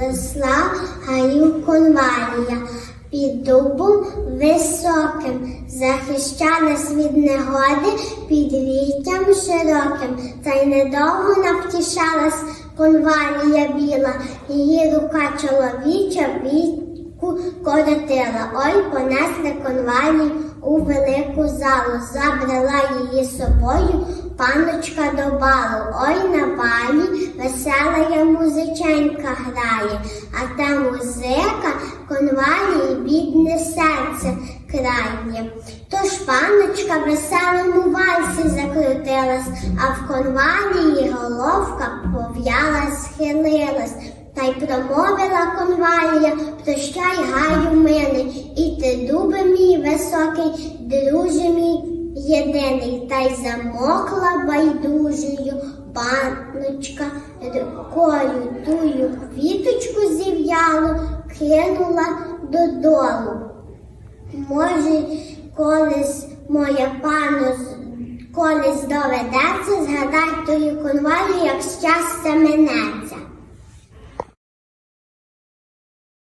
Росла гаю конвалія під дубом високим, захищалась від негоди під віттям широким, та й недовго навтішалась конвалія біла, її рука чоловіча вітку коротила. Ой, понесли конвалію у велику залу, забрала її собою паночка до балу. Ой на балі весела я музиченька грає, а та музика конвалії бідне серце крає. Тож паночка веселому вальсі закрутилась, а в конвалії головка пов'яла, схилилась. Та й промовила конвалія, прощай гаю милий, і ти дубе мій високий, друже мій єдиний, та й замокла байдужою паночка рукою тую квіточку зів'ялу кинула додолу. Може, колись моя пану колись доведеться, згадай тою конвалію, як щастя минеться.